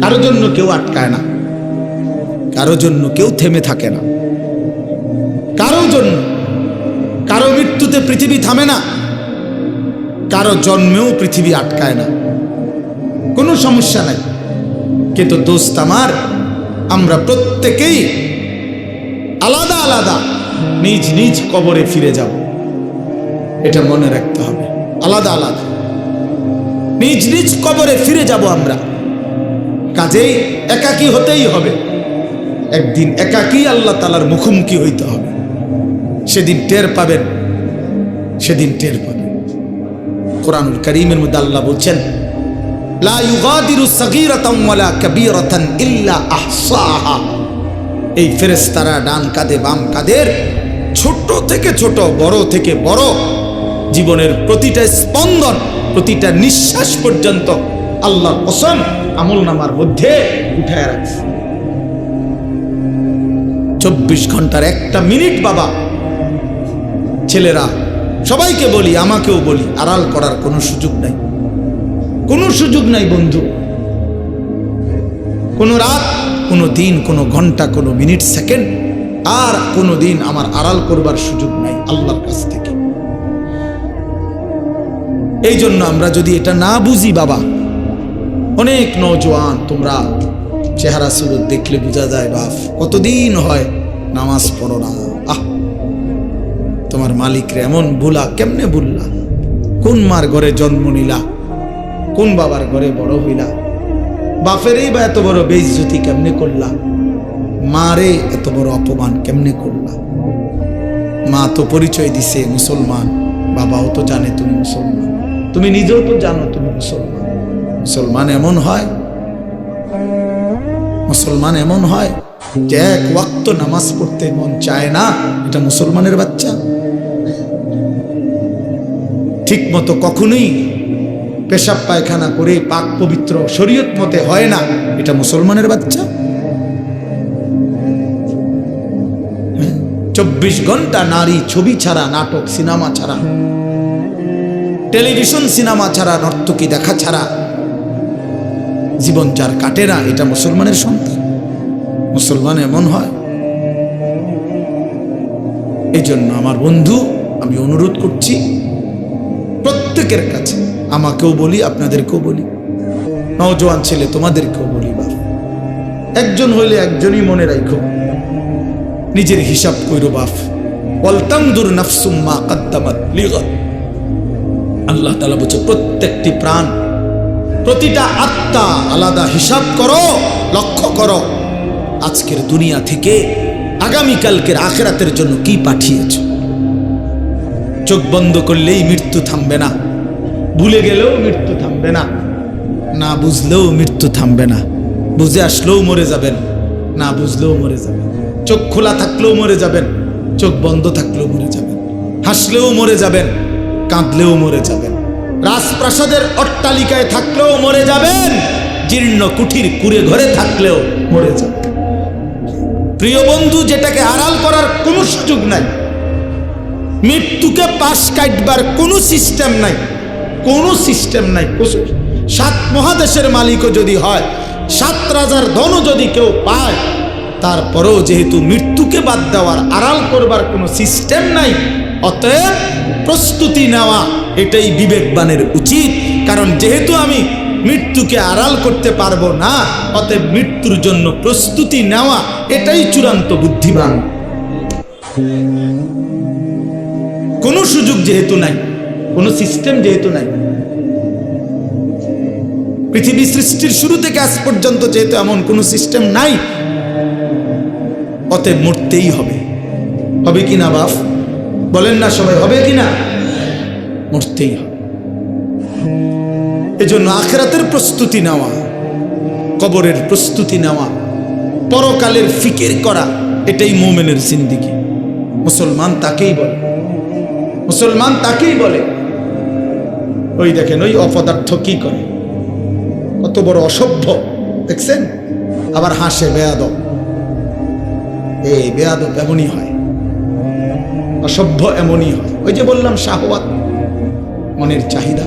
কারও জন্য কেউ আটকায় না। কারও জন্য কেউ থেমে থাকে না। কারও জন্য কারও মৃত্যুতে পৃথিবী থামে না। কারও জন্মেও পৃথিবী আটকায় না। কোনো সমস্যা নাই। কিন্তু দোস্ত আমার, আমরা প্রত্যেকেই আলাদা আলাদা নিজ নিজ কবরে ফিরে যাব। এটা মনে রাখতে হবে। আলাদা আলাদা। নিজ নিজ কবরে ফিরে যাব আমরা। কাজেই একাকী হতেই হবে। একদিন একাকী আল্লাহ তালার মুখোমুখি হইতে হবে। সেদিন টের পাবেন, সেদিন টের পাবেন। কোরআনুল করিমের মধ্যে আল্লাহ বলছেন এই ফেরেশতারা ডান কাঁধে বাম কাঁধের ছোট থেকে ছোট, বড় থেকে বড় জীবনের প্রতিটা স্পন্দন, প্রতিটা নিঃশ্বাস পর্যন্ত আল্লাহর কসম আমল নামার মধ্যে উঠায় রাখছে। চব্বিশ ঘণ্টার একটা মিনিট বাবা। ছেলেরা, সবাইকে বলি, আমাকেও বলি, আড়াল করার কোনো সুযোগ নাই। কোনো সুযোগ নাই বন্ধু। কোনো রাত, কোনো দিন, কোনো ঘণ্টা, কোনো মিনিট, সেকেন্ড, আর কোনো দিন আমার আড়াল করবার সুযোগ নাই আল্লাহর কাছ থেকে। এই জন্য আমরা যদি এটা না বুঝি বাবা অনেক নজওয়ান তোমরা চেহারা সুরত দেখলে বোঝা যায়, বাপ, কতদিন হয় নামাজ পড়ো না। আহ, তোমার মালিকরে এমন ভুলা, কেমনে ভুললা? কোন মার ঘরে জন্ম নিলা? কোন বাবার ঘরে বড় হইলা? বাপেরই বা এত বড় বেইজ্জতি কেমনে করলা? মারে এত বড় অপমান কেমনে করলা? মা তো পরিচয় দিছে মুসলমান, বাবাও তো জানে তুমি মুসলমান। তুমি নিজেও তো জানো তুমি মুসলমান। মুসলমান এমন হয়? মুসলমান এমন হয় যে এক ওয়াক্ত নামাজ পড়তে মন চায় না, এটা মুসলমানের বাচ্চা? ঠিক মতো কখনোই পেশাব পায়খানা করে পাক পবিত্র শরীয়ত মতে হয় না, এটা মুসলমানের বাচ্চা? হ্যাঁ? চব্বিশ ঘণ্টা নারী ছবি ছাড়া, নাটক, সিনেমা ছাড়া, টেলিভিশন, সিনেমা ছাড়া, নর্তকী দেখা ছাড়া জীবন যার কাটে না, এটা মুসলমানের সন্তান। মুসলমান এমন হয়। এই জন্য আমার বন্ধু, আমি অনুরোধ করছি, প্রত্যেকের কাছে, আমাকেও বলি, আপনাদেরকেও বলি, নওজোয়ান ছেলে তোমাদেরকেও বলি বাপ একজন হইলে একজনই মনে রাখো নিজের হিসাব কইরো লিগাত। আল্লাহ বলছে, প্রত্যেকটি প্রাণ প্রতিটা আত্মা আলাদা হিসাব করো, লক্ষ্য করো, আজকের দুনিয়া থেকে আগামীকালকের আখেরাতের জন্য কি পাঠিয়েছ? চোখ বন্ধ করলেই মৃত্যু থামবে না, ভুলে গেলেও মৃত্যু থামবে না না বুঝলেও মৃত্যু থামবে না, বুঝে আসলেও মরে যাবেন, না বুঝলেও মরে যাবেন, চোখ খোলা থাকলেও মরে যাবেন, চোখ বন্ধ থাকলেও মরে যাবেন, হাসলেও মরে যাবেন, কাঁদলেও মরে যাবেন। রাজপ্রাসাদের অট্টালিকায় থাকলেও মরে যাবেন, জীর্ণ কুঠির কুড়ে ঘরে থাকলেও মরে যাবেন। প্রিয় বন্ধু, যেটাকে আড়াল করার কোনো সুযোগ নাই, মৃত্যুকে পাশ কাটবার কোনো সিস্টেম নাই, কোনো সিস্টেম নাই সাত মহাদেশের মালিকও যদি হয়, সাত রাজার ধনও যদি কেউ পায়, তারপরেও যেহেতু মৃত্যুকে বাদ দেওয়ার আড়াল করবার কোনো সিস্টেম নাই অতএব প্রস্তুতি নেওয়া এটাই বিবেকবানের উচিত। কারণ যেহেতু আমি মৃত্যুকে আড়াল করতে পারব না, অতএব মৃত্যুর জন্য প্রস্তুতি নেওয়া এটাই চূড়ান্ত বুদ্ধিমান। কোনো সুযোগ যেহেতু নাই, কোনো সিস্টেম যেহেতু নাই, পৃথিবী সৃষ্টির শুরু থেকে আজ পর্যন্ত যেহেতু এমন কোনো সিস্টেম নাই, অতএব মরতেই হবে। হবে কি না বাপ? বলেন না সবাই, হবে কি না? মরতেই হবে। এজন্য আখেরাতের প্রস্তুতি নেওয়া, কবরের প্রস্তুতি নেওয়া, পরকালের ফিকির করা, এটাই মোমেনের জিন্দিগি। মুসলমান তাকেই বলে। মুসলমান তাকেই বলে। ওই দেখেন, ওই অপদার্থ কি করে? কত বড় অসভ্য, দেখছেন? আবার হাসে, বেয়াদব। এই বেয়াদব এমনই হয়। অসভ্য এমনই হয়। ওই যে বললাম, শাহওয়াত মনের চাহিদা।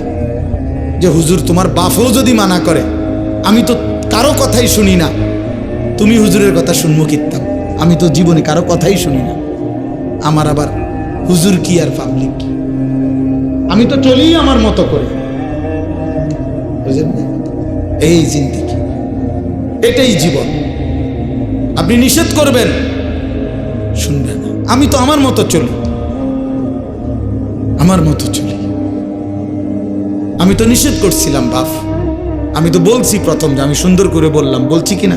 যে হুজুর, তোমার বাপও যদি মানা করে, আমি তো কারও কথাই শুনি না। তুমি হুজুরের কথা শুনব কিতাম আমি তো জীবনে কারও কথাই শুনি না। আমার আবার হুজুর কি আর পাবলিক কি? আমি তো চলি আমার মতো করে। বুঝলেন? এই জিন্দিগি। এটাই জীবন। আপনি নিষেধ করবেন, শুনবেন আমি তো আমার মতো চলি। আমার মতো চলি। আমি তো নিষেধ করছিলাম, বাপ। আমি তো বলছি প্রথম যে আমি সুন্দর করে বললাম, বলছি কিনা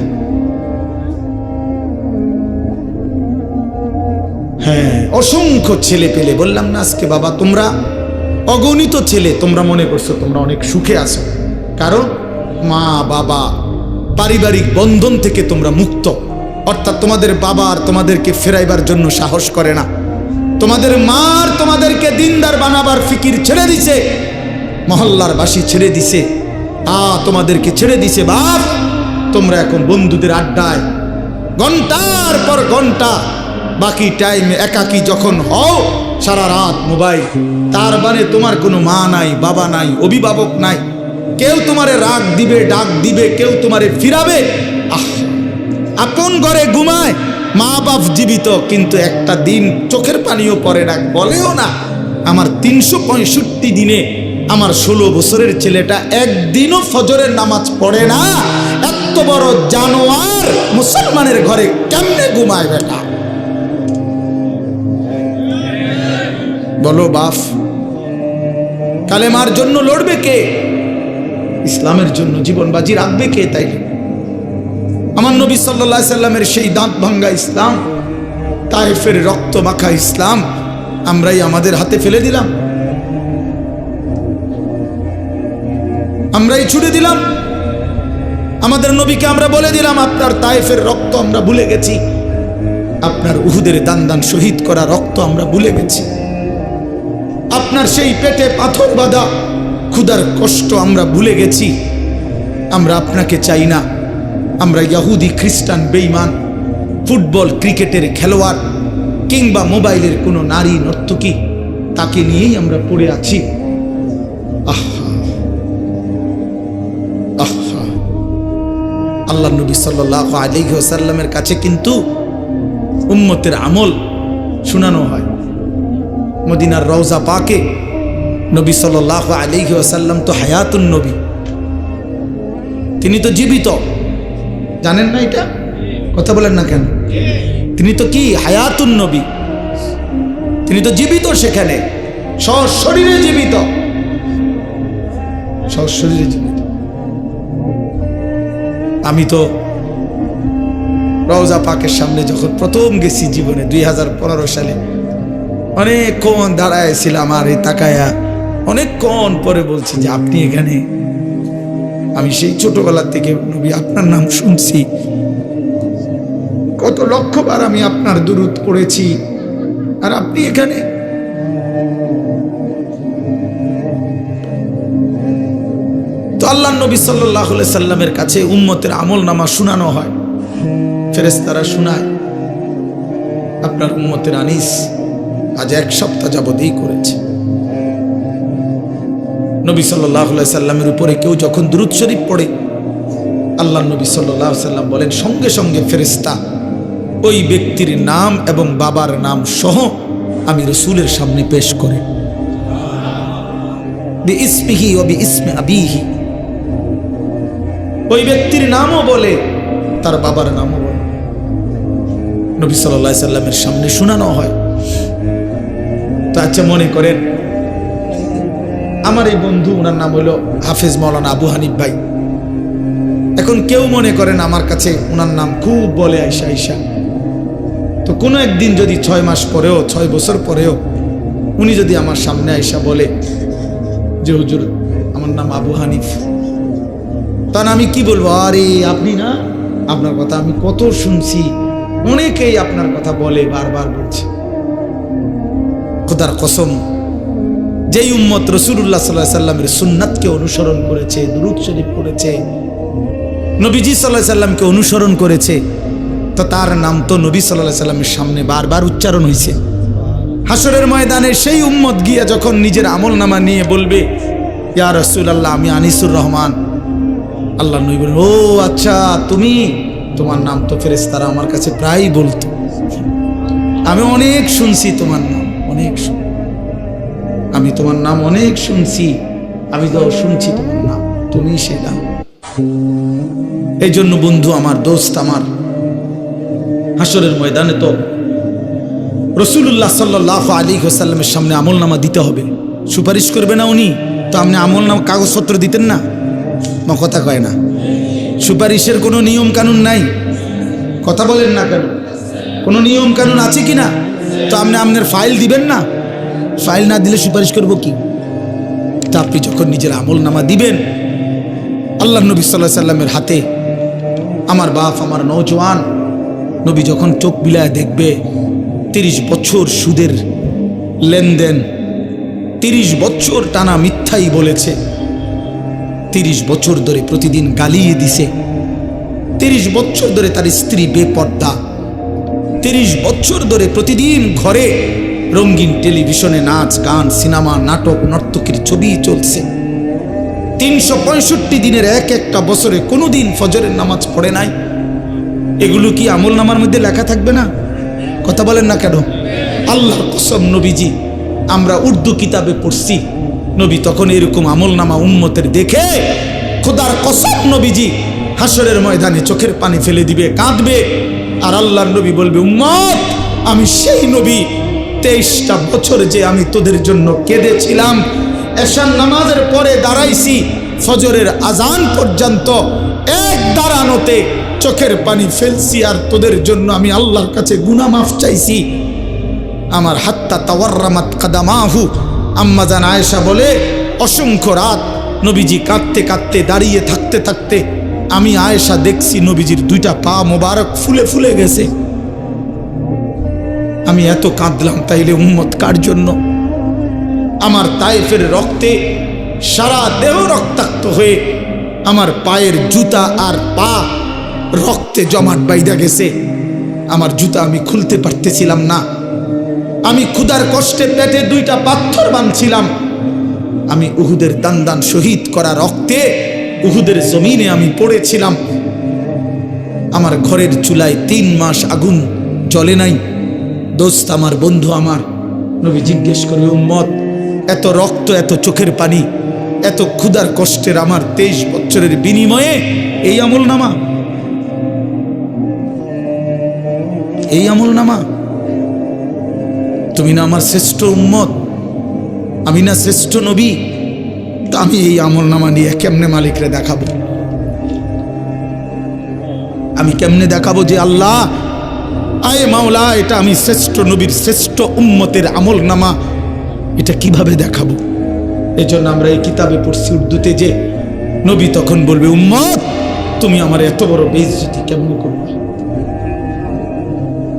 হ্যাঁ অসংখ্য ছেলে পেলে, বললাম না আজকে, বাবা, তোমরা অগণিত ছেলে, তোমরা মনে করছ তোমরা অনেক সুখে আছো। কারণ মা, বাবা, পারিবারিক বন্ধন থেকে তোমরা মুক্ত। অর্থাৎ তোমাদের বাবা আর তোমাদেরকে ফেরাইবার জন্য সাহস করে না। তোমাদের মার তোমাদেরকে দিনদার বানাবার ফিকির ছেড়ে দিছে, মহল্লার বাসী ছেড়ে দিছে, আ তোমাদেরকে ছেড়ে দিছে বাপ, তোমরা এখন বন্ধুদের আড্ডায়। ঘণ্টার পর ঘণ্টা বাকি টাইম একাকি যখন হও, সারা রাত মোবাইল। তার মানে তোমার কোনো মা নাই, বাবা নাই, অভিভাবক নাই। কেউ তোমারে রাগ দিবে, ডাক দিবে, কেউ তোমারে ফিরাবে। আহ, আপন ঘরে ঘুমায় মা বাপ জীবিত, কিন্তু একটা দিন চোখের পানিও পরে না, বলেও না। আমার তিনশো পঁয়ষট্টি দিনে আমার ষোলো বছরের ছেলেটা একদিনও ফজরের নামাজ পড়ে না। এত বড় জানোয়ার মুসলমানের ঘরে কেমনে ঘুমায় বেটা? বলো বাপ, কালেমার জন্য লড়বে কে? ইসলামের জন্য জীবন বাজি রাখবে কে তাই আমার নবী সাল্লা সাল্লামের সেই দাঁত ভাঙ্গা ইসলাম তাইফের রক্ত মাখা ইসলাম, আমরাই আমাদের হাতে ফেলে দিলাম। আমরাই ছুড়ে দিলাম। আমাদের নবীকে আমরা বলে দিলাম, আপনার তাইফের রক্ত আমরা ভুলে গেছি। আপনার উহুদের দান দান শহীদ করা রক্ত আমরা ভুলে গেছি। আপনার সেই পেটে পাথর বাঁধা, ক্ষুধার কষ্ট আমরা ভুলে গেছি। আমরা আপনাকে চাই না। আমরা ইয়াহুদি খ্রিস্টান বেইমান ফুটবল ক্রিকেটের খেলোয়াড় কিংবা মোবাইলের কোনো নারী নর্তকী, তাকে নিয়েই আমরা পড়ে আছি। আল্লাহ নবী সাল্লাহ আলিহি ওসাল্লামের কাছে কিন্তু উম্মতের আমল শোনানো হয়। মদিনার রওজা পাকে নবী সাল্লাহ আলিহি ওসাল্লাম তো হায়াতুন নবী। তিনি তো জীবিত। জানেন না এটা? কথা বলেন না কেন? তিনি তো কি? হায়াতুন নবী। তিনি তো জীবিত সেখানে। সশরীরে জীবিত। সশরীরে জীবিত। আমি তো রওজা পাকের সামনে যখন প্রথম গেছি জীবনে দুই হাজার পনেরো সালে অনেকক্ষণ দাঁড়ায় ছিলাম আর এই তাকায়া অনেকক্ষণ পরে বলছি যে আপনি এখানে আমি সেই ছোটবেলা থেকে নবী আপনার নাম শুনছি। কত লক্ষবার আমি আপনার দূরত পড়েছি। আর আপনি এখানে? তো আল্লাহ নবী সাল্লাহ সাল্লামের কাছে উম্মতের আমল নামা শুনানো হয়। ফেরেস্তারা শুনায়, আপনার উম্মতের আনিস আজ এক সপ্তাহ যাবতেই করেছে। নবী সাল্লাহ সাল্লামের উপরে কেউ যখন দুরুদ শরীফ পড়ে, আল্লাহ নবী সাল্লাহ সাল্লাম বলেন, সঙ্গে সঙ্গে ফেরিস্তা ওই ব্যক্তির নাম এবং বাবার নাম সহ আমি রসুলের সামনে পেশ করে। ওই ব্যক্তির নামও বলে, তার বাবার নামও বলে। নবী সাল্লাহ সাল্লামের সামনে শোনানো হয়। তো আচ্ছা মনে করেন আমার এই বন্ধু ওনার নাম হলো হাফেজ মৌলানা আবু হানিফ ভাই। এখন কেউ মনে করেন আমার কাছে ওনার নাম খুব বলে আইসা আইসা। তো কোনো একদিন যদি ছয় মাস পরেও, ছয় বছর পরেও উনি যদি আমার সামনে আইসা বলে যে, হুজুর, আমার নাম আবু হানিফ। তখন আমি কি বলব? আরে, আপনি না, আপনার কথা আমি কত শুনছি। অনেকেই আপনার কথা বলে, বারবার বলছে। খোদার কসম যেই উম্মত রসুল্লাহ সাল্লাহ সাল্লামের সুন্নাতকে অনুসরণ করেছে, দুরুদ শরীফ করেছে নবীজি সাল্লাহ সাল্লামকে অনুসরণ করেছে, তো তার নাম তো নবী সাল্লাহ সাল্লামের সামনে বারবার উচ্চারণ হয়েছে হাসরের ময়দানে সেই উম্মত গিয়া যখন নিজের আমল নামা নিয়ে বলবে, ইয়া রসুল আল্লাহ আমি আনিসুর রহমান। আল্লাহ নবী বললেন ও আচ্ছা তুমি? তোমার নাম তো ফেরেশতারা আমার কাছে প্রায়ই বলতো। আমি অনেক শুনছি তোমার নাম, অনেক শুন আমি তোমার নাম অনেক শুনছি। আমি তো শুনছি তোমার নাম। তুমি সে নাম। এই জন্য বন্ধু, আমার দোস্ত আমার হাসরের ময়দানে তো রসুল্লাহ সাল্লাহ আলী হোসাল্লামের সামনে আমল নামা দিতে হবে। সুপারিশ করবে না উনি? তো আপনি আমল নামা কাগজপত্র দিতেন না? কথা কয় না। সুপারিশের কোনো নিয়ম কানুন নাই। কথা বলেন না কেন? কোনো নিয়ম কানুন আছে কি না তো আপনি আপনার ফাইল দিবেন না? ফাইল না দিলে সুপারিশ করব কি? তা আপনি যখন নিজের আমল নামা দিবেন আল্লাহ নবী সাল্লাহ সাল্লামের হাতে, আমার বাপ, আমার নৌজওয়ান নবী যখন চোখ বিলায় দেখবে, তিরিশ বছর সুদের লেনদেন, তিরিশ বছর টানা মিথ্যাই বলেছে, তিরিশ বছর ধরে প্রতিদিন গালিয়ে দিছে, তিরিশ বছর ধরে তার স্ত্রী বেপর্দা, তিরিশ বছর ধরে প্রতিদিন ঘরে রঙিন টেলিভিশনে নাচ, গান, সিনেমা, নাটক, নর্তকীর ছবি চলছে। তিনশো পঁয়ষট্টি দিনের এক একটা বছরে কোনোদিন ফজরের নামাজ পড়ে নাই। এগুলো কি আমল নামার মধ্যে লেখা থাকবে না? কথা বলেন না কেন? আল্লাহর কসম নবীজি, আমরা উর্দু কিতাবে পড়ছি। নবী তখন এরকম আমল নামা উম্মতের দেখে খোদার কসম নবীজি, হাসরের ময়দানে চোখের পানি ফেলে দিবে, কাঁদবে। আর আল্লাহর নবী বলবে, উম্মত, আমি সেই নবী তেইশটা বছর যে আমি তোদের জন্য কেঁদেছিলাম এশান নামাজের পরে দাঁড়াইছি, ফজরের আজান পর্যন্ত এক দাঁড়ানোতে চোখের পানি ফেলছি আর তোদের জন্য আমি আল্লাহর কাছে গুনা মাফ চাইছি। আমার হাত্তা তাওয়ার্রামাত কাদামাহু। আম্মাজান আয়েশা বলে, অসংখ্য রাত নবীজি কাঁদতে কাঁদতে দাঁড়িয়ে থাকতে থাকতে আমি আয়েশা দেখছি নবীজির দুইটা পা মোবারক ফুলে ফুলে গেছে। আমি এত কাঁদলাম তাইলে উম্মত কার জন্য? আমার তাইফের রক্তে সারা দেহ রক্তাক্ত হয়ে আমার পায়ের জুতা আর পা রক্তে জমাট বাইদা গেছে। আমার জুতা আমি খুলতে পারতেছিলাম না। আমি ক্ষুধার কষ্টে পেটে দুইটা পাথর বাঁধছিলাম। আমি উহুদের দান শহীদ করা রক্তে উহুদের জমিনে আমি পড়েছিলাম। আমার ঘরের চুলায় তিন মাস আগুন জ্বলে নাই। দোস্ত আমার, বন্ধু আমার। নবী জিজ্ঞেস করে উম্মত, এত রক্ত, এত চোখের পানি, এত ক্ষুধার কষ্টের আমার তেইশ বছরের বিনিময়ে এই আমল নামা এই আমল নামা তুমি না আমার শ্রেষ্ঠ উম্মত? আমি না শ্রেষ্ঠ নবী? তা আমি এই আমল নামা নিয়ে কেমনে মালিকরে দেখাবো? আমি কেমনে দেখাবো যে আল্লাহ আয়ে মাওলা, এটা আমি শ্রেষ্ঠ নবীর শ্রেষ্ঠ উম্মতের আমল নামা এটা কীভাবে দেখাবো? এই জন্য আমরা এই কিতাবে পড়ছি উর্দুতে যে, নবী তখন বলবে, উম্মত, তুমি আমার এত বড় বেইজ্জতি কেমন করবে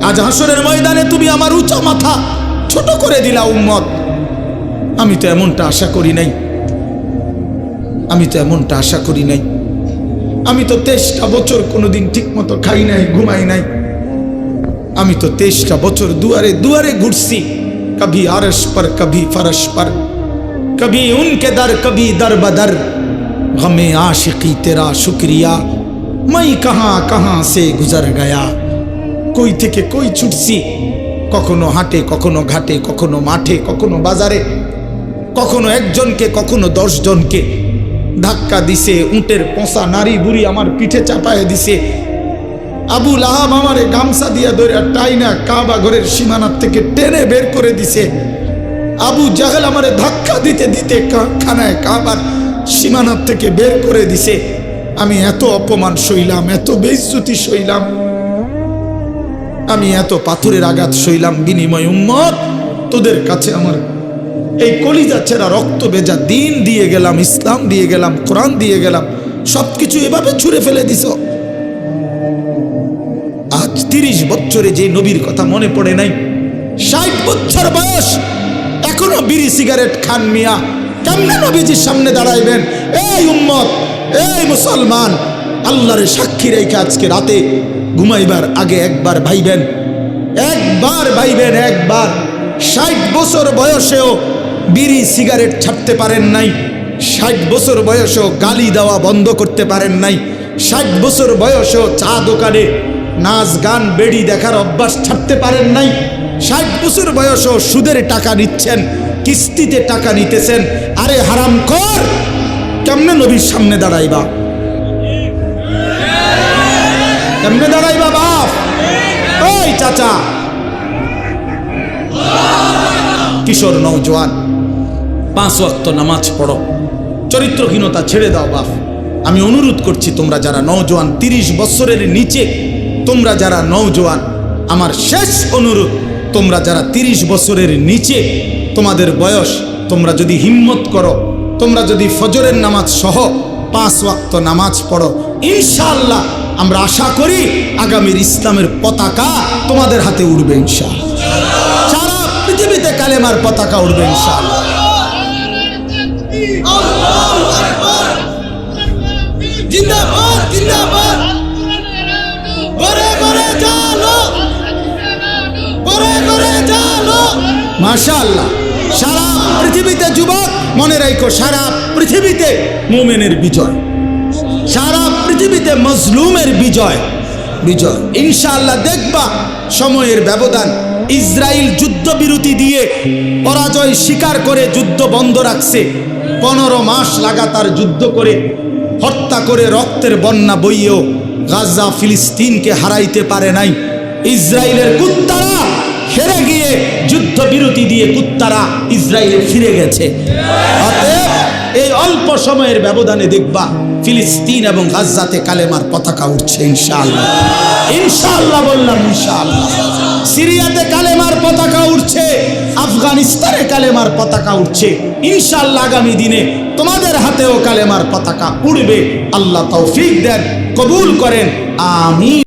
আজ হাসরের ময়দানে তুমি আমার উঁচা মাথা ছোট করে দিলা, উম্মত। আমি তো এমনটা আশা করি নাই। আমি তো এমনটা আশা করি নাই। আমি তো তেইশটা বছর কোনোদিন ঠিক মতো খাই নাই, ঘুমাই নাই। আমি তো তেইশটা বছর দুয়ারে দুয়ারে ঘুরছি। কবি আরশ পর, কবি ফরশ পর, কবি উনকে দর, কবি দর বদর গমে আশিকি তেরা শুক্রিয়া। মাই কাহা কাহা সে গুজর গয়া। কই থেকে কই ছুটছি? কখনো হাটে, কখনো ঘাটে, কখনো মাঠে, কখনো বাজারে, কখনো একজনকে, কখনো দশজনকে। ধাক্কা দিছে, উঁটের পচা নারী বুড়ি আমার পিঠে চাপায় দিছে। আবু লাহাব আমারে গামছা দিয়া ধরে টাইনা কাবা ঘরের সীমানার থেকে টেনে বের করে দিছে। আবু জাহেল আমারে ধাক্কা দিতে দিতে খানায় কাবার সীমানার থেকে বের করে দিছে। আমি এত অপমান সইলাম, এত বেইজ্জতি সইলাম। আমি এত পাথরের আঘাত সইলাম বিনিময় উম্মত। তোদের কাছে আমার এই কলিজা ছেঁড়া রক্ত বেজা দিন দিয়ে গেলাম, ইসলাম দিয়ে গেলাম, কোরআন দিয়ে গেলাম, সবকিছু এভাবে ছুঁড়ে ফেলে দিছ। তিরিশ বছরে যে নবীর কথা মনে পড়ে নাই, ষাট বছর বয়স, এখনও বিড়ি সিগারেট খান মিয়া। কেমনে নবীজির সামনে দাঁড়াইবেন? এই উম্মত, এই মুসলমান, আল্লাহরে সাক্ষী রেখে আজকে রাতে ঘুমাইবার আগে একবার ভাইবেন একবার ভাইবেন, একবার। ষাট বছর বয়সেও বিড়ি সিগারেট ছাড়তে পারেন নাই, ষাট বছর বয়সেও গালি দেওয়া বন্ধ করতে পারেন নাই, ষাট বছর বয়সেও চা দোকানে নাচ, গান, বেড়ি দেখার অভ্যাস ছাড়তে পারেন নাই। ষাট বছর বয়সেও সুদের টাকা নিচ্ছেন, কিস্তিতে টাকা নিতেছেন। আরে হারাম কর! কেমনে নবীর সামনে দাঁড়াইবা? কেমনে দাঁড়াইবা বাপ? ওই চাচা। কিশোর নৌজওয়ান পাঁচ ওয়াক্ত নামাজ পড়ো। চরিত্রহীনতা ছেড়ে দাও বাপ। আমি অনুরোধ করছি তোমরা যারা নৌজওয়ান তিরিশ বছরের নিচে তোমরা যারা নৌজওয়ান আমার শেষ অনুরোধ, তোমরা যারা তিরিশ বছরের নিচে, তোমাদের বয়স, তোমরা যদি হিম্মত করো, তোমরা যদি ফজরের নামাজ সহ পাঁচ ওয়াক্ত নামাজ পড়ো, ইনশাআল্লাহ আমরা আশা করি আগামীর ইসলামের পতাকা তোমাদের হাতে উঠবে ইনশাআল্লাহ। সারা পৃথিবীতে কালেমার পতাকা উঠবে ইনশাআল্লাহ। মাশাআল্লাহ। সারা পৃথিবীতে যুবক, মনে রাখো সারা পৃথিবীতে মোমেনের বিজয়। সারা পৃথিবীতে মজলুমের বিজয়। বিজয়। ইনশাআল্লাহ দেখবা সময়ের ব্যবধান। ইসরায়েল যুদ্ধবিরতি দিয়ে পরাজয় স্বীকার করে যুদ্ধ বন্ধ রাখছে। পনেরো মাস লাগাতার যুদ্ধ করে হত্যা করে রক্তের বন্যা বইয়েও গাজা, ফিলিস্তিনকে হারাইতে পারে নাই। ইসরায়েলের কুত্তারা গিয়ে যুদ্ধবিরতি দিয়ে কুত্তারা ইসরায়েলে ফিরে গেছে। এই অল্প সময়ের ব্যবধানে দেখবা, ফিলিস্তিন এবং গাজাতে কালেমার পতাকা উঠছে, ইনশাআল্লাহ। ইনশাআল্লাহ বললাম, ইনশাআল্লাহ। সিরিয়াতে কালেমার পতাকা উঠছে, আফগানিস্তানে কালেমার পতাকা উঠছে। ইনশাআল্লাহ আগামী দিনে তোমাদের হাতেও কালেমার পতাকা উড়বে। আল্লাহ তৌফিক দেন, কবুল করেন। আমিন।